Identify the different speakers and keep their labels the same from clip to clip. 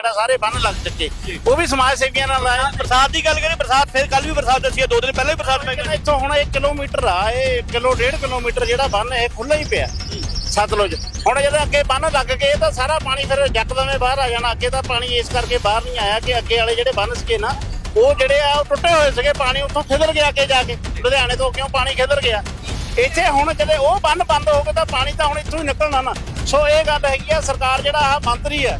Speaker 1: ਜਿਹੜਾ ਸਾਰੇ ਬੰਨ ਲੱਗ ਚੁੱਕੇ। ਉਹ ਵੀ ਸਮਾਜ ਸੇਵੀਆਂ ਨਾਲ ਆਇਆ।
Speaker 2: ਬਰਸਾਤ ਦੀ ਗੱਲ ਕਰੀ ਬਰਸਾਤ ਫਿਰ ਕੱਲ ਵੀ ਬਰਸਾਤ ਦੱਸੀ ਹੈ ਦੋ ਦਿਨ ਪਹਿਲਾਂ ਵੀ ਬਰਸਾਤ ਪੈ
Speaker 1: ਕਹਿੰਦਾ ਇੱਥੋਂ ਹੁਣ 1 ਕਿਲੋਮੀਟਰ ਆ ਇਹ ਕਿਲੋ ਡੇਢ ਕਿਲੋਮੀਟਰ ਜਿਹੜਾ ਬੰਨ ਇਹ ਖੁੱਲਾ ਹੀ ਪਿਆ। ਸਤਲੁਜ। ਹੁਣ ਜਦੋਂ ਅੱਗੇ ਬੰਨ ਲੱਗ ਗਏ ਤਾਂ ਸਾਰਾ ਪਾਣੀ ਫਿਰ ਜੱਕਦਮੇ ਬਾਹਰ ਆ ਜਾਣਾ। ਅੱਗੇ ਤਾਂ ਪਾਣੀ ਇਸ ਕਰਕੇ ਬਾਹਰ ਨਹੀਂ ਆਇਆ ਕਿ ਅੱਗੇ ਵਾਲੇ ਜਿਹੜੇ ਬੰਨ ਸੀਗੇ ਨਾ ਉਹ ਜਿਹੜੇ ਆ ਉਹ ਟੁੱਟੇ ਹੋਏ ਸੀਗੇ। ਪਾਣੀ ਉੱਥੋਂ ਖਿਦਰ ਗਿਆ ਅੱਗੇ ਜਾ ਕੇ। ਲੁਧਿਆਣੇ ਤੋਂ ਕਿਉਂ ਪਾਣੀ ਖਿਦਰ ਗਿਆ? ਇੱਥੇ ਹੁਣ ਜਦੋਂ ਉਹ ਬੰਨ ਬੰਦ ਹੋ ਗਏ ਤਾਂ ਪਾਣੀ ਤਾਂ ਹੁਣ ਇੱਥੋਂ ਹੀ ਨਿਕਲਣਾ ਨਾ। ਸੋ ਇਹ ਗੱਲ ਹੈਗੀ ਆ ਸਰਕਾਰ ਜਿਹੜਾ ਆ ਮੰਤਰੀ ਆ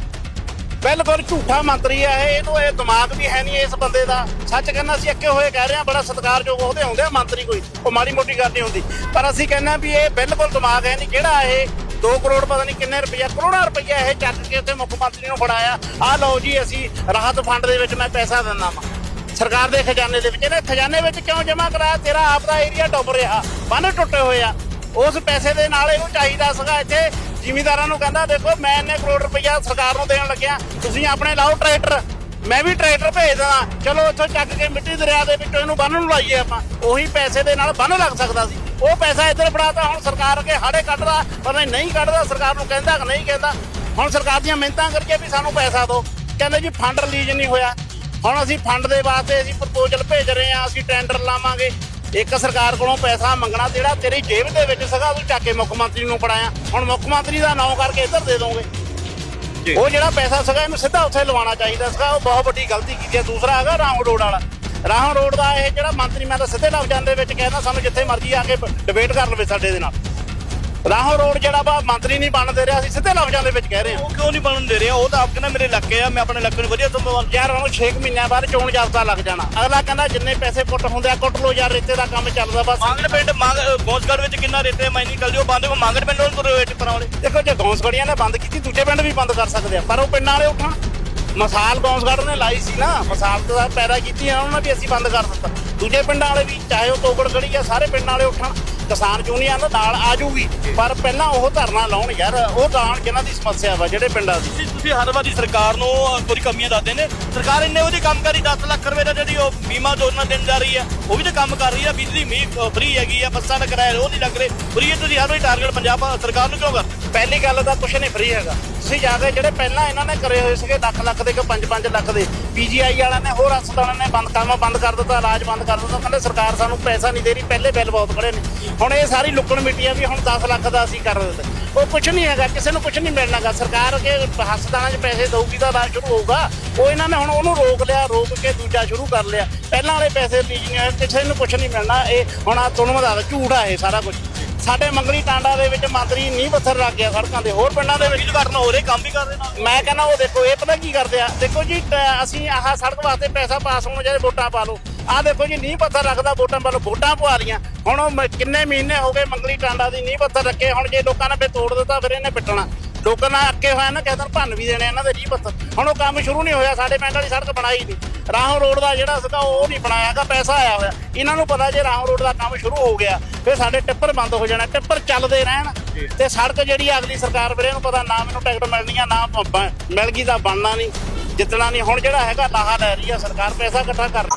Speaker 1: ਬਿਲਕੁਲ ਝੂਠਾ ਮੰਤਰੀ ਆ ਇਹ, ਇਹਨੂੰ ਇਹ ਦਿਮਾਗ ਵੀ ਹੈ ਨਹੀਂ ਇਸ ਬੰਦੇ ਦਾ। ਸੱਚ ਕਹਿੰਦਾ ਅਸੀਂ ਅੱਕੇ ਹੋਏ ਕਹਿ ਰਹੇ ਆ ਬੜਾ ਸਤਿਕਾਰਯੋਗ ਉਹਦੇ ਆਉਂਦੇ ਆ ਮੰਤਰੀ ਕੋਈ, ਉਹ ਮਾੜੀ ਮੋਟੀ ਗੱਲ ਨਹੀਂ ਹੁੰਦੀ। ਪਰ ਅਸੀਂ ਕਹਿੰਦੇ ਆ ਵੀ ਇਹ ਬਿਲਕੁਲ ਦਿਮਾਗ ਹੈ ਨਹੀਂ ਕਿਹੜਾ ਇਹ 2 ਕਰੋੜ ਪਤਾ ਨਹੀਂ ਕਿੰਨੇ ਰੁਪਇਆ ਕਰੋੜਾਂ ਰੁਪਇਆ ਇਹ ਚੱਕ ਕੇ ਉੱਥੇ ਮੁੱਖ ਮੰਤਰੀ ਨੂੰ ਫੜਾਇਆ। ਆਹ ਲਓ ਜੀ ਅਸੀਂ ਰਾਹਤ ਫੰਡ ਦੇ ਵਿੱਚ ਮੈਂ ਪੈਸਾ ਦਿੰਦਾ ਵਾਂ। ਸਰਕਾਰ ਦੇ ਖਜ਼ਾਨੇ ਦੇ ਵਿੱਚ, ਇਹਨੇ ਖਜ਼ਾਨੇ ਵਿੱਚ ਕਿਉਂ ਜਮ੍ਹਾਂ ਕਰਾਇਆ? ਤੇਰਾ ਆਪ ਦਾ ਏਰੀਆ ਡੁੱਬ ਰਿਹਾ, ਬੰਨ ਟੁੱਟੇ ਹੋਏ ਆ। ਉਸ ਪੈਸੇ ਦੇ ਨਾਲ ਇਹਨੂੰ ਚਾਹੀਦਾ ਸੀਗਾ ਇੱਥੇ ਜ਼ਿਮੀਦਾਰਾਂ ਨੂੰ ਕਹਿੰਦਾ, ਦੇਖੋ, ਮੈਂ ਇੰਨੇ ਕਰੋੜ ਰੁਪਈਆ ਸਰਕਾਰ ਨੂੰ ਦੇਣ ਲੱਗਿਆ। ਤੁਸੀਂ ਆਪਣੇ ਲਾਓ ਟਰੈਕਟਰ। ਮੈਂ ਵੀ ਟਰੈਕਟਰ ਭੇਜ ਦਵਾਂ ਚਲੋ, ਇੱਥੋਂ ਚੱਕ ਕੇ ਮਿੱਟੀ ਦਰਿਆ ਦੇ ਵਿੱਚੋਂ ਇਹਨੂੰ ਬੰਨ ਨੂੰ ਲਾਈਏ ਆਪਾਂ। ਉਹੀ ਪੈਸੇ ਦੇ ਨਾਲ ਬੰਨ ਲੱਗ ਸਕਦਾ ਸੀ। ਉਹ ਪੈਸਾ ਇੱਧਰ ਫੜਾਤਾ ਹੁਣ ਸਰਕਾਰ ਅੱਗੇ ਹਾੜੇ ਕੱਢਦਾ, ਪਰ ਨਹੀਂ ਨਹੀਂ ਕੱਢਦਾ। ਸਰਕਾਰ ਨੂੰ ਕਹਿੰਦਾ ਕਿ ਨਹੀਂ ਕਹਿੰਦਾ। ਹੁਣ ਸਰਕਾਰ ਦੀਆਂ ਮਿਹਨਤਾਂ ਕਰਕੇ ਵੀ ਸਾਨੂੰ ਪੈਸਾ ਦਿਓ। ਕਹਿੰਦੇ ਜੀ, ਫੰਡ ਰਿਲੀਜ਼ ਨਹੀਂ ਹੋਇਆ। ਹੁਣ ਅਸੀਂ ਫੰਡ ਦੇ ਵਾਸਤੇ ਅਸੀਂ ਪ੍ਰਪੋਜ਼ਲ ਭੇਜ ਰਹੇ ਹਾਂ। ਅਸੀਂ ਟੈਂਡਰ ਲਾਵਾਂਗੇ। ਇੱਕ ਸਰਕਾਰ ਕੋਲੋਂ ਪੈਸਾ ਮੰਗਣਾ ਜਿਹੜਾ ਤੇਰੀ ਜੇਬ ਦੇ ਵਿੱਚ ਸੀਗਾ ਤੂੰ ਚੱਕ ਕੇ ਮੁੱਖ ਮੰਤਰੀ ਨੂੰ ਫੜਾਇਆ। ਹੁਣ ਮੁੱਖ ਮੰਤਰੀ ਦਾ ਨਾਂ ਕਰਕੇ ਇੱਧਰ ਦੇ ਦੋਗੇ। ਉਹ ਜਿਹੜਾ ਪੈਸਾ ਸੀਗਾ ਇਹਨੂੰ ਸਿੱਧਾ ਉੱਥੇ ਲਵਾਉਣਾ ਚਾਹੀਦਾ ਸੀਗਾ। ਉਹ ਬਹੁਤ ਵੱਡੀ ਗਲਤੀ ਕੀਤੀ ਹੈ। ਦੂਸਰਾ ਹੈਗਾ ਰਾਹੋਂ ਰੋਡ ਵਾਲਾ। ਰਾਹੋਂ ਰੋਡ ਦਾ ਇਹ ਜਿਹੜਾ ਮੰਤਰੀ ਮੈਂ ਤਾਂ ਸਿੱਧੇ ਲਫ਼ਜ਼ਾਂ ਦੇ ਵਿੱਚ ਕਹਿੰਦਾ ਸਾਨੂੰ ਜਿੱਥੇ ਮਰਜ਼ੀ ਆ ਕੇ ਡਿਬੇਟ ਕਰ ਲਵੇ ਸਾਡੇ ਦੇ ਨਾਲ। ਰਾਹੋਂ ਰੋਡ ਜਿਹੜਾ ਵਾ ਮੰਤਰੀ ਨਹੀਂ ਬਣ ਦੇ ਰਿਹਾ ਅਸੀਂ ਸਿੱਧੇ ਲਫ਼ਜ਼ਾਂ ਦੇ ਵਿੱਚ ਕਹਿ ਰਹੇ ਹਾਂ।
Speaker 2: ਉਹ ਕਿਉਂ ਨਹੀਂ ਬਣਨ ਦੇ ਰਿਹਾ? ਉਹ ਤਾਂ ਆਪ ਕਹਿੰਦਾ ਮੇਰੇ ਇਲਾਕੇ ਆ ਮੈਂ ਆਪਣੇ ਇਲਾਕੇ ਨੂੰ ਵਧੀਆ ਸੰਭਾਲ
Speaker 1: ਯਾਰ ਉਹਨੂੰ 6 ਮਹੀਨਿਆਂ ਬਾਅਦ ਚੋਣ ਜਾਬਤਾ ਲੱਗ ਜਾਣਾ। ਅਗਲਾ ਕਹਿੰਦਾ ਜਿੰਨੇ ਪੈਸੇ ਪੁੱਟ ਹੁੰਦੇ ਆ ਕੁੱਟ ਲੋ ਯਾਰ ਰੇਤੇ ਦਾ ਕੰਮ ਚੱਲਦਾ ਬਸ।
Speaker 2: ਮੰਗੜ ਪਿੰਡ ਮੰਗ ਗੋਸਗੜ ਵਿੱਚ ਕਿੰਨਾ ਰੇਤੇ ਮਾਈਨਿੰਗ ਚੱਲਦੀ ਉਹ ਬੰਦ ਕੋ ਮੰਗੜ ਪਿੰਡ ਨੂੰ ਟਿੱਪਰਾਂ ਵਾਲੇ।
Speaker 1: ਦੇਖੋ ਜੇ ਗੌਂਸਗੜੀਆਂ ਨੇ ਬੰਦ ਕੀਤੀ ਦੂਜੇ ਪਿੰਡ ਵੀ ਬੰਦ ਕਰ ਸਕਦੇ ਆ ਪਰ ਉਹ ਪਿੰਡਾਂ ਵਾਲੇ ਉੱਠਣ। ਮਸਾਲ ਗੌਂਸਗੜ ਨੇ ਲਾਈ ਸੀ ਨਾ ਮਸਾਲ ਤਾਂ ਪੈਦਾ ਕੀਤੀ ਆ ਉਹਨਾਂ ਵੀ ਅਸੀਂ ਬੰਦ ਕਰ ਦਿੱਤਾ। ਦੂਜੇ ਪਿੰਡਾਂ ਵਾਲੇ ਵੀ ਚਾਹੇ ਉਹ ਤੋਗੜ ਗੜੀ ਆ ਸਾਰੇ ਪਿੰਡਾਂ ਵਾਲੇ ਉੱਠਣ। ਕਿਸਾਨ ਯੂਨੀਅਨ ਦਾ ਨਾਲ ਆ ਜੂਗੀ। ਪਰ ਪਹਿਲਾਂ ਉਹ ਧਰਨਾ ਲਾਉਣ ਯਾਰ, ਉਹ ਲਾਉਣ ਜਿਨ੍ਹਾਂ ਦੀ ਸਮੱਸਿਆ ਵਾ, ਜਿਹੜੇ ਪਿੰਡਾਂ ਦੀ?
Speaker 2: ਤੁਸੀਂ ਹਰ ਵਾਰੀ ਸਰਕਾਰ ਨੂੰ ਕੋਈ ਕਮੀਆਂ ਦੱਸਦੇ ਨੇ। ਸਰਕਾਰ ਇੰਨੇ ਉਹਦੀ ਕੰਮ ਕਰੀ 10 ਲੱਖ ਰੁਪਏ ਦਾ ਜਿਹੜੀ ਉਹ ਬੀਮਾ ਯੋਜਨਾ ਦੇਣ ਜਾ ਰਹੀ ਹੈ, ਉਹ ਵੀ ਤਾਂ ਕੰਮ ਕਰ ਰਹੀ ਹੈ। ਬਿਜਲੀ ਮੀਂਹ ਫ੍ਰੀ ਹੈਗੀ ਆ, ਬੱਸਾਂ ਦਾ ਕਿਰਾਇਆ ਉਹ ਨਹੀਂ ਲੱਗ ਰਹੇ। ਫ੍ਰੀ ਤੁਸੀਂ ਹਰ ਵਾਰੀ ਟਾਰਗੇਟ ਪੰਜਾਬ ਸਰਕਾਰ ਨੂੰ ਕਿਉਂ ਕਰਦੇ
Speaker 1: ਪਹਿਲੀ ਗੱਲ ਤਾਂ ਕੁਛ ਨਹੀਂ ਫ੍ਰੀ ਹੈਗਾ। ਤੁਸੀਂ ਜਾ ਕੇ ਜਿਹੜੇ ਪਹਿਲਾਂ ਇਹਨਾਂ ਨੇ ਕਰੇ ਹੋਏ ਸੀਗੇ ਲੱਖ ਲੱਖ ਦੇ ਕਿ 5-5 ਲੱਖ ਦੇ। ਪੀਜੀਆਈ ਵਾਲਿਆਂ ਨੇ ਹੋਰ ਹਸਪਤਾਲਾਂ ਨੇ ਬੰਦ ਕੰਮ ਬੰਦ ਕਰ ਦਿੱਤਾ, ਇਲਾਜ ਬੰਦ ਕਰ ਦਿੱਤਾ। ਕਹਿੰਦੇ ਸਰਕਾਰ ਸਾਨੂੰ ਪੈਸਾ ਨਹੀਂ ਦੇ ਰਹੀ, ਪਹਿਲੇ ਬਿੱਲ ਬਹੁਤ ਖੜੇ ਨੇ। ਹੁਣ ਇਹ ਸਾਰੀ ਲੁੱਕਣ ਮਿੱਟੀ ਆ ਵੀ ਹੁਣ 10 ਲੱਖ ਦਾ ਅਸੀਂ ਕਰ ਦਿੱਤਾ। ਉਹ ਕੁਛ ਨਹੀਂ ਹੈਗਾ, ਕਿਸੇ ਨੂੰ ਕੁਛ ਨਹੀਂ ਮਿਲਣਾਗਾ ਸਰਕਾਰ ਅੱਗੇ ਹਸਪਤਾਲਾਂ 'ਚ ਪੈਸੇ ਦਊਗੀ ਤਾਂ ਇਲਾਜ ਸ਼ੁਰੂ ਹੋਊਗਾ। ਉਹ ਇਹਨਾਂ ਨੇ ਹੁਣ ਉਹਨੂੰ ਰੋਕ ਲਿਆ, ਰੋਕ ਕੇ ਦੂਜਾ ਸ਼ੁਰੂ ਕਰ ਲਿਆ। ਪਹਿਲਾਂ ਵਾਲੇ ਪੈਸੇ ਰਿਲੀਜ਼ ਨਹੀਂ ਕਿਸੇ ਨੂੰ ਕੁਛ ਨਹੀਂ ਮਿਲਣਾ। ਇਹ ਹੁਣ ਆ ਤੁਹਾਨੂੰ ਮੈਂ ਝੂਠ ਆ ਇਹ ਸਾਰਾ ਕੁਝ ਸਾਡੇ ਮੰਗਲੀ ਟਾਂਡਾ ਦੇ ਵਿੱਚ ਮੰਤਰੀ ਨੀਂਹ ਪੱਥਰ ਲੱਗ ਗਿਆ ਸੜਕਾਂ ਦੇ ਹੋਰ ਪਿੰਡਾਂ ਦੇ ਵਿੱਚ।
Speaker 2: ਘਟਨਾ ਹੋ ਰਹੀ ਕੰਮ ਵੀ ਕਰ ਰਹੇ ਨਾਲ?
Speaker 1: ਮੈਂ ਕਹਿੰਦਾ ਉਹ ਦੇਖੋ ਇਹ ਪਤਾ ਕੀ ਕਰਦੇ ਆ? ਦੇਖੋ ਜੀ ਟ- ਅਸੀਂ ਆਹ ਸੜਕ ਵਾਸਤੇ ਪੈਸਾ ਪਾਸ ਹੋਣ ਜਿਹੜੇ ਵੋਟਾਂ ਪਾ ਲਓ। ਆਹ ਦੇਖੋ ਜੀ ਨੀਂਹ ਪੱਥਰ ਰੱਖਦਾ ਵੋਟਾਂ ਪਾ ਲਓ ਵੋਟਾਂ ਪਵਾ ਲੀਆਂ ਹੁਣ ਉਹ ਮ- ਕਿੰਨੇ ਮਹੀਨੇ ਹੋ ਗਏ ਮੰਗਲੀ ਟਾਂਡਾ ਦੀ ਨੀਂਹ ਪੱਥਰ ਰੱਖੇ ਹੁਣ ਜੇ ਲੋਕਾਂ ਨੇ ਫੇ ਤੋੜ ਦਿੱਤਾ ਫਿਰ ਇਹਨੇ ਪਿੱਟਣਾ। ਲੋਕਾਂ ਨਾਲ ਅੱਕੇ ਹੋਇਆ ਨਾ ਕਹਿੰਦੇ ਭੰਨ ਵੀ ਦੇਣੇ ਇਹਨਾਂ ਦੇ ਨੀਂਹ ਪੱਥਰ ਹੁਣ ਉਹ ਕੰਮ ਸ਼ੁਰੂ ਨਹੀਂ ਹੋਇਆ ਸਾਡੇ ਪਿੰਡ ਵਾਲੀ ਸੜਕ ਬਣਾਈ ਨਹੀਂ। ਰਾਹੋਂ ਰੋਡ ਦਾ ਜਿਹੜਾ ਸੀਗਾ ਉਹ ਨਹੀਂ ਬਣਾਇਆਗਾ ਪੈਸਾ ਆਇਆ ਹੋਇਆ। ਇਹਨਾਂ ਨੂੰ ਪਤਾ ਜੇ ਰਾਹੋਂ ਰੋਡ ਦਾ ਕੰਮ ਸ਼ੁਰੂ ਹੋ ਗਿਆ ਫਿਰ ਸਾਡੇ ਟਿੱਪਰ ਬੰਦ ਹੋ ਜਾਣਾ ਟਿੱਪਰ ਚੱਲਦੇ ਰਹਿਣ। ਤੇ ਸੜਕ ਜਿਹੜੀ ਆ ਅਗਲੀ ਸਰਕਾਰ ਵੀਰੇ ਨੂੰ ਪਤਾ ਨਾ ਮੈਨੂੰ ਟਿਕਟ ਮਿਲਣੀ ਆ ਨਾ ਮਿਲ ਗਈ ਤਾਂ ਬਣਨਾ ਨਹੀਂ ਜਿੱਤਣਾ ਨਹੀਂ। ਹੁਣ ਜਿਹੜਾ ਹੈਗਾ ਲਾਹਾ ਲੈ ਰਹੀ ਆ ਸਰਕਾਰ ਪੈਸਾ ਇਕੱਠਾ ਕਰ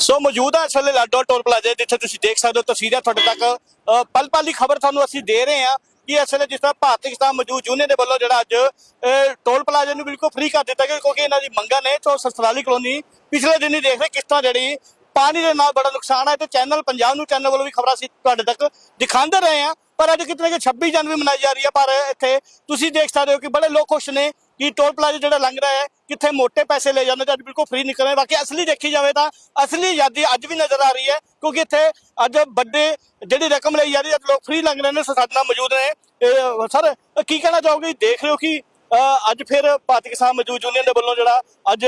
Speaker 2: ਸੋ ਮੌਜੂਦ ਹੈ ਇਸ ਵੇਲੇ ਲਾਡੋ ਟੋਲ ਪਲਾਜ਼ੇ ਜਿੱਥੇ ਤੁਸੀਂ ਦੇਖ ਸਕਦੇ ਹੋ ਤਸਵੀਰਾਂ ਤੁਹਾਡੇ ਤੱਕ ਪਲ ਪਲ ਦੀ ਖਬਰ ਤੁਹਾਨੂੰ ਅਸੀਂ ਦੇ ਰਹੇ ਹਾਂ। ਕਿ ਇਸ ਵੇਲੇ ਜਿਸ ਤਰ੍ਹਾਂ ਭਾਰਤੀ ਕਿਸਾਨ ਮਜ਼ਦੂਰ ਯੂਨੀਅਨ ਦੇ ਵੱਲੋਂ ਜਿਹੜਾ ਅੱਜ ਅ, ਟੋਲ ਪਲਾਜ਼ੇ ਨੂੰ ਬਿਲਕੁਲ ਫ੍ਰੀ ਕਰ ਦਿੱਤਾ ਗਿਆ ਕਿਉਂਕਿ ਇਹਨਾਂ ਦੀ ਮੰਗਾਂ ਨੇ ਤੋਂ ਸਸਰਾਲੀ ਕਲੋਨੀ ਪਿਛਲੇ ਦਿਨ ਹੀ ਦੇਖ ਰਹੇ ਕਿਸ ਤਰ੍ਹਾਂ ਜਿਹੜੀ ਪਾਣੀ ਦੇ ਨਾਲ ਬੜਾ ਨੁਕਸਾਨ ਹੈ ਤੇ ਚੈਨਲ ਪੰਜਾਬ ਨੂੰ ਚੈਨਲ ਵੱਲੋਂ ਵੀ ਖਬਰਾਂ ਅਸੀਂ ਤੁਹਾਡੇ ਤੱਕ ਦਿਖਾਉਂਦੇ ਰਹੇ ਹਾਂ। ਪਰ ਅੱਜ ਕਿਤੇ ਨਾ ਕਿਤੇ 26 ਜਨਵਰੀ ਮਨਾਈ ਜਾ ਰਹੀ ਹੈ ਪਰ ਇੱਥੇ ਤੁਸੀਂ ਦੇਖ ਸਕਦੇ ਹੋ ਕਿ ਬੜੇ ਲੋਕ ਖੁਸ਼ ਨੇ ਕਿ ਟੋਲ ਪਲਾਜ਼ਾ ਜਿਹੜਾ ਲੰਘ ਰਿਹਾ ਹੈ, ਕਿੱਥੇ ਮੋٹے ਪੈਸੇ ਲੈ ਜਾਂਦੇ ਤੇ ਅੱਜ ਬਿਲਕੁਲ ਫ੍ਰੀ ਨਿਕਲ ਰਹੇ ਬਾਕੀ ਅਸਲੀ ਦੇਖੀ ਜਾਵੇ ਤਾਂ, ਅਸਲੀ ਆਜ਼ਾਦੀ ਅੱਜ ਵੀ ਨਜ਼ਰ ਆ ਰਹੀ ਹੈ, ਕਿਉਂਕਿ ਇੱਥੇ ਅੱਜ ਵੱਡੇ ਜਿਹੜੀ ਰਕਮ ਲਈ ਜਾ ਰਹੀ ਹੈ, ਅੱਜ ਲੋਕ ਫ੍ਰੀ ਲੰਘ ਰਹੇ ਨੇ ਸੋ ਸਾਡੇ ਨਾਲ ਮੌਜੂਦ ਨੇ। ਸਰ ਕੀ ਕਹਿਣਾ ਚਾਹੋਗੇ? ਦੇਖ ਰਹੇ ਹੋ ਕਿ ਅੱਜ ਫਿਰ ਭਾਰਤੀ ਕਿਸਾਨ ਮਜ਼ਦੂਰ ਯੂਨੀਅਨ ਦੇ ਵੱਲੋਂ ਜਿਹੜਾ ਅੱਜ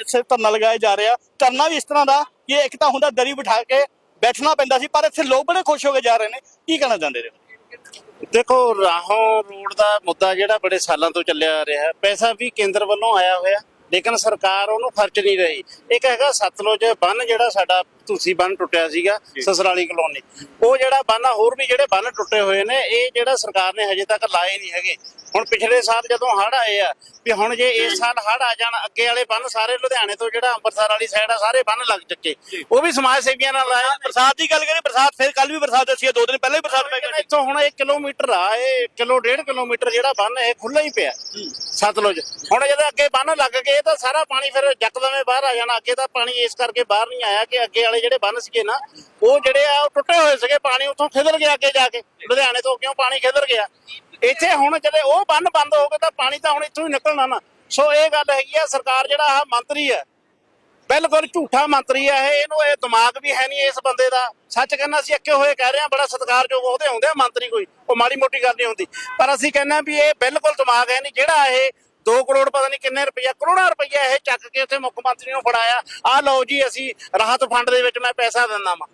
Speaker 2: ਇੱਥੇ ਧਰਨਾ ਲਗਾਇਆ ਜਾ ਰਿਹਾ। ਧਰਨਾ ਵੀ ਇਸ ਤਰ੍ਹਾਂ ਦਾ ਕਿ ਇੱਕ ਤਾਂ ਹੁੰਦਾ ਦਰੀ ਬਿਠਾ ਕੇ ਬੈਠਣਾ ਪੈਂਦਾ ਸੀ, ਪਰ ਇੱਥੇ ਲੋਕ ਬੜੇ ਖੁਸ਼ ਹੋ ਕੇ ਜਾ ਰਹੇ ਨੇ। ਕੀ ਕਹਿਣਾ ਚਾਹੁੰਦੇ ਨੇ?
Speaker 1: ਦੇਖੋ, ਰਾਹੋਂ ਰੋਡ ਦਾ ਮੁੱਦਾ ਜਿਹੜਾ ਬੜੇ ਸਾਲਾਂ ਤੋਂ ਚੱਲਿਆ ਆ ਰਿਹਾ। ਪੈਸਾ ਵੀ ਕੇਂਦਰ ਵੱਲੋਂ ਆਇਆ ਹੋਇਆ, ਲੇਕਿਨ ਸਰਕਾਰ ਉਹਨੂੰ ਖਰਚ ਨਹੀਂ ਰਹੀ। ਇੱਕ ਹੈਗਾ ਸਤਲੁਜ ਬੰਨ ਜਿਹੜਾ ਸਾਡਾ ਤੁਸੀਂ ਬੰਨ ਟੁੱਟਿਆ ਸੀਗਾ ਸਸਰਾਲੀ ਕਲੋਨੀ। ਉਹ ਜਿਹੜਾ ਬੰਨ ਆ ਹੋਰ ਵੀ ਜਿਹੜੇ ਬੰਨ ਟੁੱਟੇ ਹੋਏ ਨੇ ਇਹ ਜਿਹੜਾ ਸਰਕਾਰ ਨੇ ਹਜੇ ਤੱਕ ਲਾਏ ਨਹੀਂ ਹੈਗੇ। ਹੁਣ ਪਿਛਲੇ ਸਾਲ ਜਦੋਂ ਹੜ੍ਹ ਆਏ ਆ ਵੀ ਹੁਣ ਜੇ ਇਸ ਸਾਲ ਹੜ੍ਹ ਆ ਜਾਣ ਅੱਗੇ ਵਾਲੇ ਬੰਨ ਸਾਰੇ ਲੁਧਿਆਣੇ ਤੋਂ ਜਿਹੜਾ ਅੰਮ੍ਰਿਤਸਰ ਵਾਲੀ ਸਾਈਡ ਆ ਸਾਰੇ ਬੰਨ ਲੱਗ ਚੁੱਕੇ। ਉਹ ਵੀ ਸਮਾਜ ਸੇਵੀਆਂ ਨਾਲ ਲਾਇਆ।
Speaker 2: ਬਰਸਾਤ ਦੀ ਗੱਲ ਕਰੀਏ ਬਰਸਾਤ ਫਿਰ ਕੱਲ ਵੀ ਬਰਸਾਤ ਸੀ ਦੋ ਦਿਨ ਪਹਿਲਾਂ ਹੀ ਬਰਸਾਤ ਪੈ ਗਈ
Speaker 1: ਇੱਥੋਂ ਹੁਣ 1 ਕਿਲੋਮੀਟਰ ਆ ਇਹ ਕਿਲੋ ਡੇਢ ਕਿਲੋਮੀਟਰ ਜਿਹੜਾ ਬੰਨ ਇਹ ਖੁੱਲਾ ਹੀ ਪਿਆ। ਸਤਲੁਜ। ਹੁਣ ਜਦੋਂ ਅੱਗੇ ਬੰਨ ਲੱਗ ਗਏ ਤਾਂ ਸਾਰਾ ਪਾਣੀ ਫਿਰ ਯਕਦਮੇ ਬਾਹਰ ਆ ਜਾਣਾ। ਅੱਗੇ ਤਾਂ ਪਾਣੀ ਇਸ ਕਰਕੇ ਬਾਹਰ ਨਹੀਂ ਆਇਆ ਕਿ ਅੱਗੇ ਵਾਲੇ ਜਿਹੜੇ ਬੰਨ ਸੀਗੇ ਨਾ, ਉਹ ਜਿਹੜੇ ਆ, ਉਹ ਟੁੱਟੇ ਹੋਏ ਸੀਗੇ ਪਾਣੀ, ਉੱਥੋਂ ਖਿਦਰ ਗਿਆ ਅੱਗੇ ਜਾ ਕੇ। ਲੁਧਿਆਣੇ ਤੋਂ ਕਿਉਂ ਪਾਣੀ ਖਿਦਰ ਗਿਆ। ਇੱਥੇ ਹੁਣ ਜਦੋਂ ਉਹ ਬੰਨ ਬੰਦ ਹੋ ਗਏ ਤਾਂ ਪਾਣੀ ਤਾਂ ਹੁਣ ਇੱਥੋਂ ਹੀ ਨਿਕਲਣਾ ਨਾ। ਸੋ ਇਹ ਗੱਲ ਹੈਗੀ ਆ, ਸਰਕਾਰ ਜਿਹੜਾ ਆ ਮੰਤਰੀ ਹੈ ਬਿਲਕੁਲ ਝੂਠਾ ਮੰਤਰੀ ਆ ਇਹ, ਇਹਨੂੰ ਇਹ ਦਿਮਾਗ ਵੀ ਹੈ ਨਹੀਂ ਇਸ ਬੰਦੇ ਦਾ। ਸੱਚ ਕਹਿੰਦਾ ਅਸੀਂ ਅੱਕੇ ਹੋਏ ਕਹਿ ਰਹੇ ਹਾਂ ਬੜਾ ਸਤਿਕਾਰਯੋਗ ਉਹਦੇ ਹੁੰਦੇ ਆ ਮੰਤਰੀ ਕੋਈ, ਉਹ ਮਾੜੀ ਮੋਟੀ ਗੱਲ ਨਹੀਂ ਹੁੰਦੀ। ਪਰ ਅਸੀਂ ਕਹਿੰਦੇ ਵੀ ਇਹ ਬਿਲਕੁਲ ਦਿਮਾਗ ਹੈ ਨਹੀਂ ਜਿਹੜਾ ਇਹ 2 ਕਰੋੜ ਪਤਾ ਨਹੀਂ ਕਿੰਨੇ ਰੁਪਈਆ, ਕਰੋੜਾਂ ਰੁਪਈਆ ਇਹ ਚੱਕ ਕੇ ਉੱਥੇ ਮੁੱਖ ਮੰਤਰੀ ਨੂੰ ਫੜਾਇਆ। ਆਹ ਲਓ ਜੀ, ਅਸੀਂ ਰਾਹਤ ਫੰਡ ਦੇ ਵਿੱਚ ਮੈਂ ਪੈਸਾ ਦਿੰਦਾ ਵਾਂ।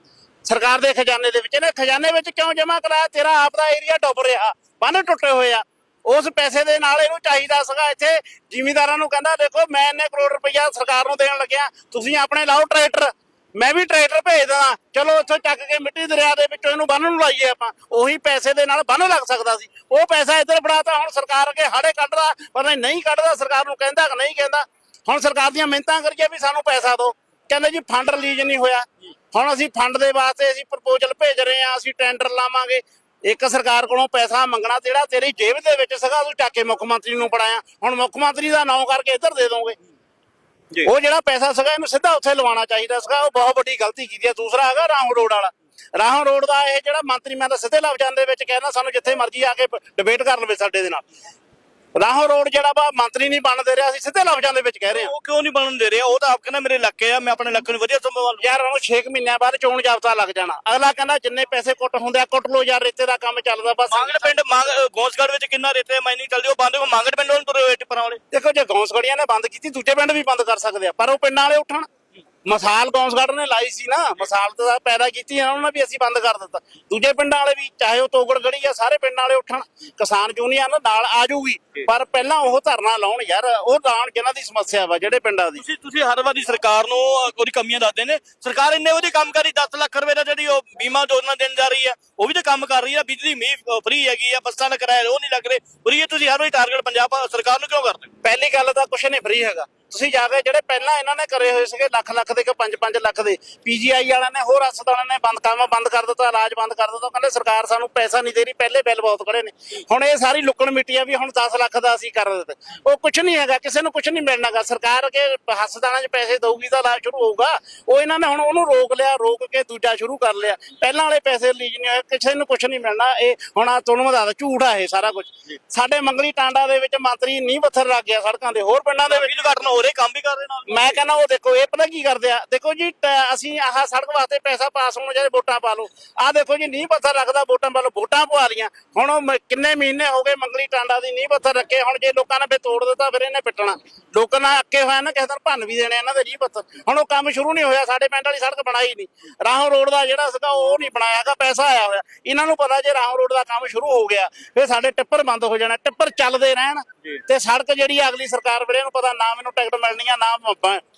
Speaker 1: ਸਰਕਾਰ ਦੇ ਖਜ਼ਾਨੇ ਦੇ ਵਿੱਚ, ਇਹਨੇ ਖਜ਼ਾਨੇ ਵਿੱਚ ਕਿਉਂ ਜਮ੍ਹਾਂ ਕਰਾਇਆ? ਤੇਰਾ ਆਪ ਦਾ ਏਰੀਆ ਡੁੱਬ ਰਿਹਾ, ਬੰਨ ਟੁੱਟੇ ਹੋਏ ਆ। ਉਸ ਪੈਸੇ ਦੇ ਨਾਲ ਇਹਨੂੰ ਚਾਹੀਦਾ ਸੀਗਾ ਇੱਥੇ। ਜਿਮੀਦਾਰਾਂ ਨੂੰ ਕਹਿੰਦਾ, ਦੇਖੋ, ਮੈਂ ਇੰਨੇ ਕਰੋੜ ਰੁਪਈਆ ਸਰਕਾਰ ਨੂੰ ਦੇਣ ਲੱਗਿਆ। ਤੁਸੀਂ ਆਪਣੇ ਲਾਓ ਟਰੈਕਟਰ। ਮੈਂ ਵੀ ਟਰੈਕਟਰ ਭੇਜ ਦਵਾਂ ਚਲੋ ਇੱਥੋਂ ਚੱਕ ਕੇ ਮਿੱਟੀ ਦਰਿਆ ਦੇ ਵਿੱਚੋਂ ਇਹਨੂੰ ਬੰਨ ਨੂੰ ਲਾਈਏ ਆਪਾਂ। ਉਹੀ ਪੈਸੇ ਦੇ ਨਾਲ ਬੰਨ ਲੱਗ ਸਕਦਾ ਸੀ। ਉਹ ਪੈਸਾ ਇੱਧਰ ਫੜਾਤਾ ਹੁਣ ਸਰਕਾਰ ਅੱਗੇ ਹਾੜੇ ਕੱਢਦਾ, ਪਰ ਨਹੀਂ ਕੱਢਦਾ, ਸਰਕਾਰ ਨੂੰ ਕਹਿੰਦਾ ਕਿ ਨਹੀਂ ਕਹਿੰਦਾ। ਹੁਣ ਸਰਕਾਰ ਦੀਆਂ ਮਿਹਨਤਾਂ ਕਰੀਏ ਵੀ ਸਾਨੂੰ ਪੈਸਾ ਦਿਓ। ਕਹਿੰਦੇ ਜੀ ਫੰਡ ਰਿਲੀਜ਼ ਨਹੀਂ ਹੋਇਆ। ਹੁਣ ਅਸੀਂ ਫੰਡ ਦੇ ਵਾਸਤੇ ਅਸੀਂ ਪ੍ਰਪੋਜ਼ਲ ਭੇਜ ਰਹੇ ਹਾਂ, ਅਸੀਂ ਟੈਂਡਰ ਲਾਵਾਂਗੇ। ਇੱਕ ਸਰਕਾਰ ਕੋਲੋਂ ਪੈਸਾ ਮੰਗਣਾ ਜਿਹੜਾ ਤੇਰੀ ਜੇਬ ਦੇ ਵਿੱਚ ਸੀਗਾ, ਤੂੰ ਚੱਕ ਕੇ ਮੁੱਖ ਮੰਤਰੀ ਨੂੰ ਫੜਾਇਆ। ਹੁਣ ਮੁੱਖ ਮੰਤਰੀ ਦਾ ਨਾਂ ਕਰਕੇ ਇੱਧਰ ਦੇ ਦੋਗੇ। ਉਹ ਜਿਹੜਾ ਪੈਸਾ ਸੀਗਾ, ਇਹਨੂੰ ਸਿੱਧਾ ਉੱਥੇ ਲਵਾਉਣਾ ਚਾਹੀਦਾ ਸੀਗਾ। ਉਹ ਬਹੁਤ ਵੱਡੀ ਗਲਤੀ ਕੀਤੀ ਹੈ ਦੂਸਰਾ ਹੈਗਾ ਰਾਹੋਂ ਰੋਡ ਵਾਲਾ। ਰਾਹੋਂ ਰੋਡ ਦਾ ਇਹ ਜਿਹੜਾ ਮੰਤਰੀ, ਮੈਂ ਤਾਂ ਸਿੱਧੇ ਲਫ਼ਜ਼ਾਂ ਦੇ ਵਿੱਚ ਕਹਿਣਾ ਸਾਨੂੰ ਜਿੱਥੇ ਮਰਜ਼ੀ ਆ ਕੇ ਡਿਬੇਟ ਕਰ ਲਵੇ ਸਾਡੇ ਦੇ ਨਾਲ। ਰਾਹੋਂ ਰੋਡ ਜਿਹੜਾ ਵਾ ਮੰਤਰੀ ਨਹੀਂ ਬਣ ਦੇ ਰਿਹਾ ਅਸੀਂ ਸਿੱਧੇ ਲਫ਼ਜ਼ਾਂ ਦੇ ਵਿੱਚ ਕਹਿ ਰਹੇ ਹਾਂ।
Speaker 2: ਉਹ ਕਿਉਂ ਨਹੀਂ ਬਣਨ ਦੇ ਰਿਹਾ? ਉਹ ਤਾਂ ਆਪ ਕਹਿੰਦਾ ਮੇਰੇ ਇਲਾਕੇ ਆ ਮੈਂ ਆਪਣੇ ਇਲਾਕੇ ਨੂੰ ਵਧੀਆ ਸੰਭਾਲ
Speaker 1: ਯਾਰ ਉਹਨੂੰ 6 ਮਹੀਨਿਆਂ ਬਾਅਦ ਚੋਣ ਜਾਬਤਾ ਲੱਗ ਜਾਣਾ। ਅਗਲਾ ਕਹਿੰਦਾ ਜਿੰਨੇ ਪੈਸੇ ਕੁੱਟ ਹੁੰਦੇ ਆ ਕੁੱਟ ਲੋ ਯਾਰ ਰੇਤੇ ਦਾ ਕੰਮ ਚੱਲਦਾ ਬਸ।
Speaker 2: ਮੰਗੜ ਪਿੰਡ ਮੰਗ ਗੋਸਗੜ ਵਿੱਚ ਕਿੰਨਾ ਰੇਤੇ ਮਾਈਨਿੰਗ ਚੱਲਦੀ ਉਹ ਬੰਦ ਮੰਗੜ ਪਿੰਡ ਨੂੰ ਟਿੱਪਰਾਂ ਵਾਲੇ।
Speaker 1: ਦੇਖੋ ਜੇ ਗੌਂਸਗੜੀਆਂ ਨੇ ਬੰਦ ਕੀਤੀ ਦੂਜੇ ਪਿੰਡ ਵੀ ਬੰਦ ਕਰ ਸਕਦੇ ਆ ਪਰ ਉਹ ਪਿੰਡਾਂ ਵਾਲੇ ਉੱਠਣ। ਮਸਾਲ ਗੌਂਸਗੜ ਨੇ ਲਾਈ ਸੀ ਨਾ ਮਸਾਲ ਤਾਂ ਪੈਦਾ ਕੀਤੀ ਆ ਉਹਨਾਂ ਨੇ ਵੀ ਅਸੀਂ ਬੰਦ ਕਰ ਦਿੱਤਾ। ਦੂਜੇ ਪਿੰਡਾਂ ਵਾਲੇ ਵੀ ਚਾਹੇ ਉਹ ਤੋਗੜ ਗੜੀ ਆ ਸਾਰੇ ਪਿੰਡਾਂ ਵਾਲੇ ਉੱਠਣ ਕਿਸਾਨ ਯੂਨੀਅਨ ਨਾਲ ਆ ਜਾਊਗੀ। ਪਰ ਪਹਿਲਾਂ ਉਹ ਧਰਨਾ ਲਾਉਣ ਯਾਰ ਉਹ ਲਾਉਣ ਜਿਨ੍ਹਾਂ ਦੀ ਸਮੱਸਿਆ ਵਾ ਜਿਹੜੇ ਪਿੰਡਾਂ ਦੀ?
Speaker 2: ਤੁਸੀਂ ਤੁਸੀਂ ਹਰ ਵਾਰੀ ਸਰਕਾਰ ਨੂੰ ਉਹਦੀ ਕਮੀਆਂ ਦੱਸਦੇ ਨੇ। ਸਰਕਾਰ ਇੰਨੇ ਉਹਦੀ ਕੰਮ ਕਰੀ 10 ਲੱਖ ਰੁਪਏ ਦਾ ਜਿਹੜੀ ਉਹ ਬੀਮਾ ਯੋਜਨਾ ਦੇਣ ਜਾ ਰਹੀ ਆ। ਉਹ ਵੀ ਤਾਂ ਕੰਮ ਕਰ ਰਹੀ ਆ, ਬਿਜਲੀ ਮੀਂਹ ਫ੍ਰੀ ਹੈਗੀ ਆ, ਬੱਸਾਂ ਦਾ ਕਿਰਾਇਆ ਉਹ ਨਹੀਂ ਲੱਗ ਰਹੇ। ਫ੍ਰੀ ਤੁਸੀਂ ਹਰ ਵਾਰੀ ਟਾਰਗੇਟ ਪੰਜਾਬ ਸਰਕਾਰ ਨੂੰ ਕਿਉਂ ਕਰਦੇ
Speaker 1: ਪਹਿਲੀ ਗੱਲ ਤਾਂ ਕੁਛ ਨਹੀਂ ਫ੍ਰੀ ਹੈਗਾ। ਤੁਸੀਂ ਜਾ ਕੇ ਜਿਹੜੇ ਪਹਿਲਾਂ ਇਹਨਾਂ ਨੇ ਕਰੇ ਹੋਏ ਸੀਗੇ, ਲੱਖ ਲੱਖ ਦੇ ਕਿ 5-5 ਲੱਖ ਦੇ, ਪੀਜੀਆਈ ਵਾਲਿਆਂ ਨੇ, ਹੋਰ ਹਸਪਤਾਲਾਂ ਨੇ ਬੰਦ ਕੰਮ ਬੰਦ ਕਰ ਦਿੱਤਾ, ਇਲਾਜ ਬੰਦ ਕਰ ਦਿੱਤਾ ਕਹਿੰਦੇ ਸਰਕਾਰ ਸਾਨੂੰ ਪੈਸਾ ਨਹੀਂ ਦੇ ਰਹੀ, ਪਹਿਲੇ ਬਿੱਲ ਬਹੁਤ ਖੜੇ ਨੇ। ਹੁਣ ਇਹ ਸਾਰੀ ਲੁੱਕਣ ਮਿੱਟੀਆਂ ਵੀ ਹੁਣ 10 ਲੱਖ ਦਾ ਅਸੀਂ ਕਰ ਦਿੱਤਾ। ਉਹ ਕੁਛ ਨਹੀਂ ਹੈਗਾ, ਕਿਸੇ ਨੂੰ ਕੁਛ ਨਹੀਂ ਮਿਲਣਾਗਾ ਸਰਕਾਰ ਅੱਗੇ ਹਸਪਤਾਲਾਂ 'ਚ ਪੈਸੇ ਦਊਗੀ ਤਾਂ ਇਲਾਜ ਸ਼ੁਰੂ ਹੋਊਗਾ। ਉਹ ਇਹਨਾਂ ਨੇ ਹੁਣ ਉਹਨੂੰ ਰੋਕ ਲਿਆ, ਰੋਕ ਕੇ ਦੂਜਾ ਸ਼ੁਰੂ ਕਰ ਲਿਆ। ਪਹਿਲਾਂ ਵਾਲੇ ਪੈਸੇ ਲੀਜ ਨਹੀਂ ਹੋਏ ਕਿਸੇ ਨੂੰ ਕੁਛ ਨਹੀਂ ਮਿਲਣਾ। ਇਹ ਹੁਣ ਆ ਤੁਹਾਨੂੰ ਦੱਸਦਾ ਝੂਠ ਆ ਇਹ ਸਾਰਾ ਕੁਝ ਸਾਡੇ ਮੰਗਲੀ ਟਾਂਡਾ ਦੇ ਵਿੱਚ ਮੰਤਰੀ ਨਹੀਂ ਪੱਥਰ ਲੱਗ ਗਿਆ ਸੜਕਾਂ ਦੇ ਹੋਰ ਪਿੰਡਾਂ ਦੇ ਵਿੱਚ
Speaker 2: ਵੀ ਉਦਘਾਟਨ ਹੋ ਰਹੇ ਕੰਮ ਵੀ ਕਰ ਰਹੇ ਨਾਲ।
Speaker 1: ਮੈਂ ਕਹਿੰਦਾ ਉਹ ਦੇਖੋ ਇਹ ਪਤਾ ਕੀ ਕਰਦੇ ਆ? ਦੇਖੋ ਜੀ ਅਸੀਂ ਆਹ ਸੜਕ ਵਾਸਤੇ ਪੈਸਾ ਪਾਸ ਹੋਣ ਜਿਹੜੇ ਵੋਟਾਂ ਪਾ ਲਓ। ਆਹ ਦੇਖੋ ਜੀ ਨੀਂਹ ਪੱਥਰ ਰੱਖਦਾ ਵੋਟਾਂ ਪਾ ਲਓ ਵੋਟਾਂ ਪਵਾ ਲੀਆਂ ਹੁਣ ਉਹ ਕਿੰਨੇ ਮਹੀਨੇ ਹੋ ਗਏ ਮੰਗਲੀ ਟਾਂਡਾ ਦੀ ਨੀਂਹ ਪੱਥਰ ਰੱਖੇ ਹੁਣ ਜੇ ਲੋਕਾਂ ਨੇ ਫੇ ਤੋੜ ਦਿੱਤਾ ਫਿਰ ਇਹਨੇ ਪਿੱਟਣਾ। ਲੋਕਾਂ ਨਾਲ ਅੱਕੇ ਹੋਇਆ ਨਾ ਕਿਸੇ ਦਿਨ ਭੰਨ ਵੀ ਦੇਣੇ ਇਹਨਾਂ ਦੇ ਨੀਂਹ ਪੱਥਰ। ਹੁਣ ਉਹ ਕੰਮ ਸ਼ੁਰੂ ਨਹੀਂ ਹੋਇਆ ਸਾਡੇ ਪਿੰਡ ਵਾਲੀ ਸੜਕ ਬਣਾਈ ਨਹੀਂ। ਰਾਹੋਂ ਰੋਡ ਦਾ ਜਿਹੜਾ ਸੀਗਾ ਉਹ ਨਹੀਂ ਬਣਾਇਆਗਾ ਪੈਸਾ ਆਇਆ ਹੋਇਆ। ਇਹਨਾਂ ਨੂੰ ਪਤਾ ਜੇ ਰਾਹੋਂ ਰੋਡ ਦਾ ਕੰਮ ਸ਼ੁਰੂ ਹੋ ਗਿਆ ਫਿਰ ਸਾਡੇ ਟਿੱਪਰ ਬੰਦ ਹੋ ਜਾਣਾ ਟਿੱਪਰ ਚੱਲਦੇ ਰਹਿਣ ਤੇ ਸੜਕ ਜਿਹੜੀ ਅਗਲੀ ਸਰਕਾਰ ਵੇਲੇ ਨੂੰ ਪਤਾ ਨਾ ਮੈਨੂੰ ਟਿਕਟ ਮਿਲਣੀ ਆ ਨਾ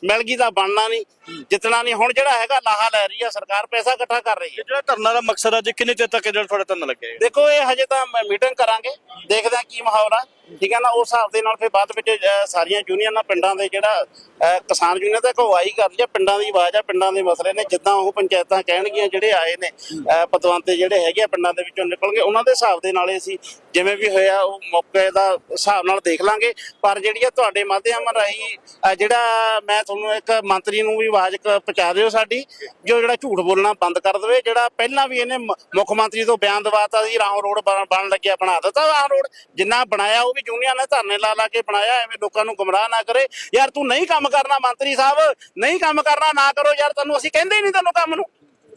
Speaker 1: ਮਿਲ ਗਈ ਤਾਂ ਬਣਨਾ ਨਹੀਂ ਜਿੱਤਣਾ ਨਹੀਂ। ਹੁਣ ਜਿਹੜਾ ਹੈਗਾ ਲਾਹਾ ਲੈ ਰਹੀ ਆ ਸਰਕਾਰ ਪੈਸਾ ਇਕੱਠਾ ਕਰ ਰਹੀ ਹੈ।
Speaker 2: ਜਿਹੜਾ ਧਰਨਾ ਦਾ ਮਕਸਦ ਆ ਜੀ ਕਿੰਨੇ ਚਿਰ ਤੱਕ ਜਿਹੜਾ ਤੁਹਾਡਾ ਧਰਨਾ ਲੱਗੇਗਾ
Speaker 1: ਦੇਖੋ ਇਹ ਹਜੇ ਤਾਂ ਮੀਟਿੰਗ ਕਰਾਂਗੇ ਦੇਖਦੇ ਆ ਕੀ ਮਾਹੌਲ ਆ। ਠੀਕ ਹੈ ਨਾ ਉਸ ਹਿਸਾਬ ਦੇ ਨਾਲ ਫਿਰ ਬਾਅਦ ਵਿੱਚ ਅ, ਸਾਰੀਆਂ ਯੂਨੀਅਨਾਂ ਪਿੰਡਾਂ ਦੇ ਜਿਹੜਾ ਅ, ਕਿਸਾਨ ਯੂਨੀਅਨ ਤਾਂ ਅਗਵਾਈ ਕਰ ਲਿਆ ਪਿੰਡਾਂ ਦੀ ਆਵਾਜ਼ ਆ ਪਿੰਡਾਂ ਦੇ ਮਸਲੇ ਨੇ। ਜਿੱਦਾਂ ਉਹ ਪੰਚਾਇਤਾਂ ਕਹਿਣਗੀਆਂ ਜਿਹੜੇ ਆਏ ਨੇ ਅ, ਪਤਵੰਤੇ ਜਿਹੜੇ ਹੈਗੇ ਆ ਪਿੰਡਾਂ ਦੇ ਵਿੱਚੋਂ ਨਿਕਲਣਗੇ ਉਹਨਾਂ ਦੇ ਹਿਸਾਬ ਦੇ ਨਾਲ ਅਸੀਂ ਜਿਵੇਂ ਵੀ ਹੋਇਆ ਉਹ ਮੌਕੇ ਦਾ ਹਿਸਾਬ ਨਾਲ ਦੇਖ ਲਾਂਗੇ। ਪਰ ਜਿਹੜੀ ਆ ਤੁਹਾਡੇ ਮਾਧਿਅਮ ਰਾਹੀਂ ਅ, ਜਿਹੜਾ ਮੈਂ ਤੁਹਾਨੂੰ ਇੱਕ ਮੰਤਰੀ ਨੂੰ ਵੀ ਆਵਾਜ਼ ਕ- ਪਹੁੰਚਾ ਦਿਓ ਸਾਡੀ ਜੋ ਜਿਹੜਾ ਝੂਠ ਬੋਲਣਾ ਬੰਦ ਕਰ ਦੇਵੇ ਜਿਹੜਾ ਪਹਿਲਾਂ ਵੀ ਇਹਨੇ ਮ- ਮੁੱਖ ਮੰਤਰੀ ਤੋਂ ਬਿਆਨ ਦਵਾਤਾ ਸੀ ਰਾਹੋਂ ਰੋਡ ਬਣ ਬਣ ਲੱਗਿਆ ਬਣਾ ਦਿੱਤਾ ਰਾਹੋਂ ਰੋਡ ਜਿੰਨਾ ਬਣਾਇਆ ਉਹ ਵੀ ਯੂਨੀਅਨ ਨੇ ਧਰਨੇ ਲਾ ਲਾ ਕੇ ਬਣਾਇਆ, ਐਵੇਂ ਲੋਕਾਂ ਨੂੰ ਗੁੰਮਰਾਹ ਨਾ ਕਰੇ। ਯਾਰ ਤੂੰ ਨਹੀਂ ਕੰਮ ਕਰਨਾ ਮੰਤਰੀ ਸਾਹਿਬ, ਨਹੀਂ ਕੰਮ ਕਰਨਾ ਨਾ ਕਰੋ ਯਾਰ, ਤੈਨੂੰ ਅਸੀਂ ਕਹਿੰਦੇ ਹੀ ਨਹੀਂ ਤੈਨੂੰ ਕੰਮ ਨੂੰ।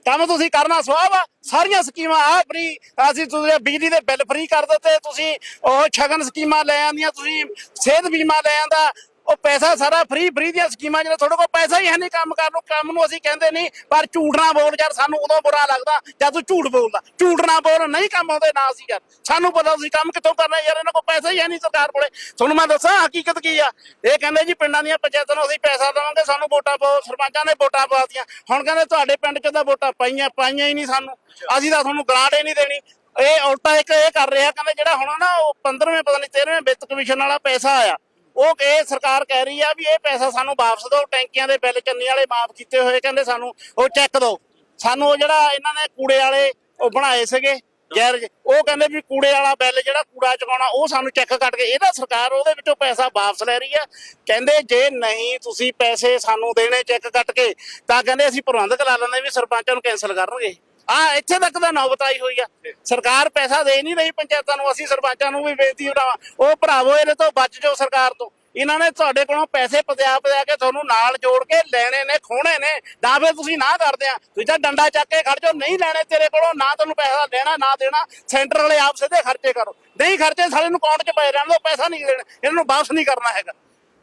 Speaker 1: ਕੰਮ ਤੁਸੀਂ ਕਰਨਾ ਸਵਾਬ ਆ ਸਾਰੀਆਂ ਸਕੀਮਾਂ ਆ ਫਰੀ ਅਸੀਂ ਤੁਸੀਂ ਬਿਜਲੀ ਦੇ ਬਿੱਲ ਫ੍ਰੀ ਕਰ ਦਿੱਤੇ, ਤੁਸੀਂ ਉਹ ਛਗਨ ਸਕੀਮਾਂ ਲੈ ਆਂਦੀਆਂ, ਤੁਸੀਂ ਸਿਹਤ ਬੀਮਾ ਲੈ ਆਂਦਾ ਉਹ ਪੈਸਾ ਸਾਰਾ ਫ੍ਰੀ ਫ੍ਰੀ ਦੀਆਂ ਸਕੀਮਾਂ ਜਦੋਂ ਤੁਹਾਡੇ ਕੋਲ ਪੈਸਾ ਹੀ ਹੈ ਨਹੀਂ ਕੰਮ ਕਰਨ ਨੂੰ ਕੰਮ ਨੂੰ ਅਸੀਂ ਕਹਿੰਦੇ ਨਹੀਂ ਪਰ ਝੂਠ ਨਾ ਬੋਲ ਯਾਰ ਸਾਨੂੰ ਉਦੋਂ ਬੁਰਾ ਲੱਗਦਾ ਜਦ ਤੂੰ ਝੂਠ ਬੋਲਦਾ। ਝੂਠ ਨਾ ਬੋਲ ਨਹੀਂ ਕੰਮ ਆਉਂਦੇ ਨਾ ਅਸੀਂ ਯਾਰ। ਸਾਨੂੰ ਪਤਾ ਤੁਸੀਂ ਕੰਮ ਕਿੱਥੋਂ ਕਰਨਾ ਯਾਰ ਇਹਨਾਂ ਕੋਲ ਪੈਸਾ ਹੀ ਹੈ ਨਹੀਂ ਸਰਕਾਰ ਕੋਲੇ। ਤੁਹਾਨੂੰ ਮੈਂ ਦੱਸਾਂ ਹਕੀਕਤ ਕੀ ਆ? ਇਹ ਕਹਿੰਦੇ ਜੀ ਪਿੰਡਾਂ ਦੀਆਂ ਪੰਚਾਇਤਾਂ ਨੂੰ ਅਸੀਂ ਪੈਸਾ ਦੇਵਾਂਗੇ ਸਾਨੂੰ ਵੋਟਾਂ ਪਾਓ ਸਰਪੰਚਾਂ ਨੇ ਵੋਟਾਂ ਪਾਤੀਆਂ ਹੁਣ ਕਹਿੰਦੇ ਤੁਹਾਡੇ ਪਿੰਡ 'ਚ ਤਾਂ ਵੋਟਾਂ ਪਾਈਆਂ ਪਾਈਆਂ ਹੀ ਨਹੀਂ ਸਾਨੂੰ। ਅਸੀਂ ਤਾਂ ਤੁਹਾਨੂੰ ਗ੍ਰਾਂਟ ਹੀ ਨਹੀਂ ਦੇਣੀ। ਇਹ ਉਲਟਾ ਇੱਕ ਇਹ ਕਰ ਰਿਹਾ ਕਹਿੰਦੇ ਜਿਹੜਾ ਹੁਣ ਨਾ ਉਹ 15ਵੇਂ ਪਤਾ ਨਹੀਂ 13ਵੇਂ ਵਿੱਤ ਕਮਿਸ਼ਨ ਵਾਲਾ ਪੈਸਾ ਆਇਆ। ਉਹ ਇਹ ਸਰਕਾਰ ਕਹਿ ਰਹੀ ਆ ਵੀ ਇਹ ਪੈਸਾ ਸਾਨੂੰ ਵਾਪਸ ਦਿਓ, ਟੈਂਕੀਆਂ ਦੇ ਬਿੱਲ ਚੰਨੀ ਵਾਲੇ ਮਾਫ ਕੀਤੇ ਹੋਏ ਕਹਿੰਦੇ ਸਾਨੂੰ, ਉਹ ਚੈੱਕ ਦਿਓ। ਸਾਨੂੰ ਉਹ ਜਿਹੜਾ ਇਹਨਾਂ ਨੇ ਕੂੜੇ ਵਾਲੇ ਉਹ ਬਣਾਏ ਸੀਗੇ ਯਾਰ ਉਹ ਕਹਿੰਦੇ ਵੀ ਕੂੜੇ ਵਾਲਾ ਬਿੱਲ ਜਿਹੜਾ ਕੂੜਾ ਚੁਕਾਉਣਾ, ਉਹ ਸਾਨੂੰ ਚੈੱਕ ਕੱਟ ਕੇ, ਇਹਦਾ ਸਰਕਾਰ ਉਹਦੇ ਵਿੱਚੋਂ ਪੈਸਾ ਵਾਪਸ ਲੈ ਰਹੀ ਆ। ਕਹਿੰਦੇ ਜੇ ਨਹੀਂ ਤੁਸੀਂ ਪੈਸੇ ਸਾਨੂੰ ਦੇਣੇ ਚੈੱਕ ਕੱਟ ਕੇ, ਤਾਂ ਕਹਿੰਦੇ ਅਸੀਂ ਪ੍ਰਬੰਧਕ ਲਾ ਲੈਂਦੇ ਵੀ ਸਰਪੰਚਾਂ ਨੂੰ ਕੈਨਸਲ ਕਰਨਗੇ। ਆ ਇੱਥੇ ਤੱਕ ਦਾ ਨੌਬਤ ਆਈ ਹੋਈ ਆ। ਸਰਕਾਰ ਪੈਸਾ ਦੇ ਨਹੀਂ ਰਹੀ ਪੰਚਾਇਤਾਂ ਨੂੰ, ਅਸੀਂ ਸਰਪੰਚਾਂ ਨੂੰ ਵੀ ਬੇਨਤੀ ਕਰਾਵਾਂ ਉਹ ਭਰਾਵੋ, ਇਹਦੇ ਤੋਂ ਬਚ ਜਾਓ ਸਰਕਾਰ ਤੋਂ। ਇਹਨਾਂ ਨੇ ਤੁਹਾਡੇ ਕੋਲੋਂ ਪੈਸੇ ਪਤਿਆ ਪਤਿਆ ਕੇ ਤੁਹਾਨੂੰ ਨਾਲ ਜੋੜ ਕੇ ਲੈਣੇ ਨੇ ਖੋਣੇ ਨੇ। ਨਾ ਫਿਰ ਤੁਸੀਂ ਨਾ ਕਰਦੇ ਆ। ਤੁਸੀਂ ਤਾਂ ਡੰਡਾ ਚੱਕ ਕੇ ਖੜ ਜਾਓ। ਨਹੀਂ ਲੈਣੇ ਤੇਰੇ ਕੋਲੋਂ, ਨਾ ਤੈਨੂੰ ਪੈਸਾ ਦੇਣਾ, ਨਾ ਦੇਣਾ। ਸੈਂਟਰ ਵਾਲੇ ਆਪ ਸਿੱਧੇ ਖਰਚੇ ਕਰੋ। ਨਹੀਂ ਖਰਚੇ ਸਾਲੇ ਨੂੰ ਅਕਾਊਂਟ 'ਚ ਪਏ ਰਹਿਣ ਦਿਓ, ਪੈਸਾ ਨਹੀਂ ਦੇਣਾ। ਇਹਨਾਂ ਨੂੰ ਵਾਪਸ ਨਹੀਂ ਕਰਨਾ ਹੈਗਾ।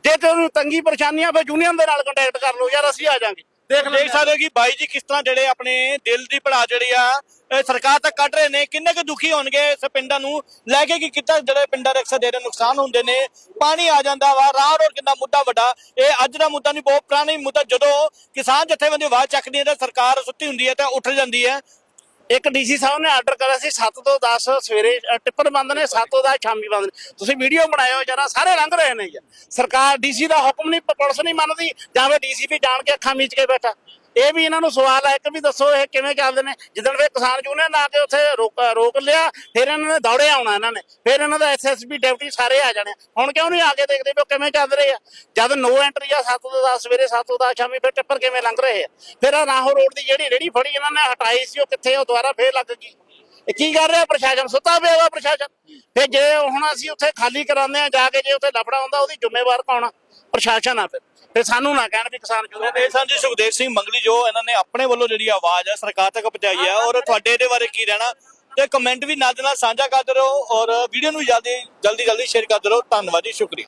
Speaker 1: ਜੇ ਤੁਹਾਨੂੰ ਤੰਗੀ ਪਰੇਸ਼ਾਨੀਆਂ, ਫਿਰ ਯੂਨੀਅਨ ਦੇ ਨਾਲ ਕੰਟੈਕਟ ਕਰ ਲਓ। ਯਾਰ, ਅਸੀਂ ਆ ਜਾਾਂਗੇ। ਦੇਖ
Speaker 2: ਦੇਖ ਸਕਦੇ ਹੋ ਕਿ ਬਾਈ ਜੀ ਕਿਸ ਤਰ੍ਹਾਂ ਜਿਹੜੇ ਆਪਣੇ ਦਿਲ ਦੀ ਪੜਾ ਜਿਹੜੀ ਆ ਸਰਕਾਰ ਤੱਕ ਕੱਢ ਰਹੇ ਨੇ ਕਿੰਨੇ ਕੁ ਦੁਖੀ ਹੋਣਗੇ ਇਸ ਪਿੰਡਾਂ ਨੂੰ? ਲੈ ਕੇ ਕਿ ਕਿੱਦਾਂ ਜਿਹੜੇ ਪਿੰਡਾਂ ਦੇ ਅਕਸਰ ਜਿਹੜੇ ਨੁਕਸਾਨ ਹੁੰਦੇ ਨੇ ਪਾਣੀ ਆ ਜਾਂਦਾ ਵਾ ਰਾਹ ਰੋਡ ਕਿੰਨਾ ਮੁੱਦਾ ਵੱਡਾ ਇਹ ਅੱਜ ਦਾ ਮੁੱਦਾ ਨਹੀਂ ਬਹੁਤ ਪੁਰਾਣਾ ਮੁੱਦਾ ਜਦੋਂ ਕਿਸਾਨ ਜਥੇਬੰਦੀ ਆਵਾਜ਼ ਚੱਕਦੀ ਹੈ ਤਾਂ ਸਰਕਾਰ ਸੁੱਤੀ ਹੁੰਦੀ ਹੈ ਤਾਂ ਉੱਠ ਜਾਂਦੀ ਹੈ
Speaker 1: ਇੱਕ ਡੀਸੀ ਸਾਹਿਬ ਨੇ ਆਰਡਰ ਕਰਿਆ ਸੀ 7 ਤੋਂ 10 ਸਵੇਰੇ ਅ, ਟਿੱਪਰ ਬੰਦ ਨੇ 7 ਤੋਂ 10 ਸ਼ਾਮੀ ਬੰਦ ਨੇ। ਤੁਸੀਂ ਵੀਡੀਓ ਬਣਾਇਓ ਜਰਾ ਸਾਰੇ ਲੰਘ ਰਹੇ ਨੇ ਯਾਰ। ਸਰਕਾਰ ਡੀਸੀ ਦਾ ਹੁਕਮ ਨਹੀਂ ਪੁਲਿਸ ਨਹੀਂ ਮੰਨਦੀ ਜਾਂ ਫਿਰ ਡੀਸੀ ਵੀ ਜਾਣ ਕੇ ਅੱਖਾਂ ਮੀਚ ਕੇ ਬੈਠਾ। ਇਹ ਵੀ ਇਹਨਾਂ ਨੂੰ ਸਵਾਲ ਹੈ ਕਿ ਵੀ ਦੱਸੋ ਇਹ ਕਿਵੇਂ ਚੱਲਦੇ ਨੇ। ਜਿੱਦਣ ਫਿਰ ਕਿਸਾਨ ਯੂਨੀਅਨ ਆ ਕੇ ਉੱਥੇ ਰੋਕ ਰੋਕ ਲਿਆ, ਫਿਰ ਇਹਨਾਂ ਨੇ ਦੌੜੇ ਆਉਣਾ ਇਹਨਾਂ ਨੇ। ਫਿਰ ਇਹਨਾਂ ਦਾ ਐਸਐਸਪੀ ਡਿਪਟੀ ਸਾਰੇ ਆ ਜਾਣੇ। ਹੁਣ ਕਿਉਂ ਨਹੀਂ ਆ ਕੇ ਦੇਖਦੇ ਵੀ ਉਹ ਕਿਵੇਂ ਚੱਲ ਰਹੇ ਆ? ਜਦ ਨੋ ਐਂਟਰੀ ਆ 7 ਤੋਂ 10 ਸਵੇਰੇ 7 ਤੋਂ 10 ਸ਼ਾਮੀ ਫਿਰ ਟਿੱਪਰ ਕਿਵੇਂ ਲੰਘ ਰਹੇ ਆ? ਫਿਰ ਆ ਰਾਹੋ ਰੋਡ ਦੀ ਜਿਹੜੀ ਰੇੜੀ ਫੜੀ ਇਹਨਾਂ ਨੇ, ਹਟਾਈ ਸੀ, ਉਹ ਕਿੱਥੇ ਉਹ ਦੁਬਾਰਾ ਫੇਰ ਲੱਗ ਗਈ। ਇਹ ਕੀ ਕਰ ਰਿਹਾ? ਪ੍ਰਸ਼ਾਸਨ ਸੁੱਤਾ ਪਿਆ ਵਾ ਪ੍ਰਸ਼ਾਸਨ। ਫਿਰ ਜੇ ਹੁਣ ਅਸੀਂ ਉੱਥੇ ਖਾਲੀ ਕਰਾਉਂਦੇ ਆ ਜਾ ਕੇ ਜੇ ਉੱਥੇ ਲਫੜਾ ਹੁੰਦਾ ਉਹਦੀ ਜ਼ਿੰਮੇਵਾਰ ਕੌਣ ਆ? ਪ੍ਰਸ਼ਾਸਨ ਆ ਫਿਰ। ਫਿਰ ਸਾਨੂੰ ਨਾ ਕਹਿਣ ਵੀ ਕਿਸਾਨ ਕਿਉਂ
Speaker 2: ਇਹ ਜੀ ਸੁਖਦੇਵ ਸਿੰਘ ਮੰਗਲੀ ਜੋ ਇਹਨਾਂ ਨੇ ਆਪਣੇ ਵੱਲੋਂ ਜਿਹੜੀ ਆਵਾਜ਼ ਹੈ ਸਰਕਾਰ ਤੱਕ ਪਹੁੰਚਾਈ ਹੈ ਔਰ ਤੁਹਾਡੇ ਇਹਦੇ ਬਾਰੇ ਕੀ ਰਹਿਣਾ? ਤੇ ਕਮੈਂਟ ਵੀ ਨਾਲ ਦੇ ਨਾਲ ਸਾਂਝਾ ਕਰਦੇ ਰਹੋ ਔਰ ਵੀਡੀਓ ਨੂੰ ਜਲਦੀ ਜਲਦੀ ਜਲਦੀ ਸ਼ੇਅਰ ਕਰਦੇ ਰਹੋ। ਧੰਨਵਾਦ ਜੀ ਸ਼ੁਕਰੀਆ।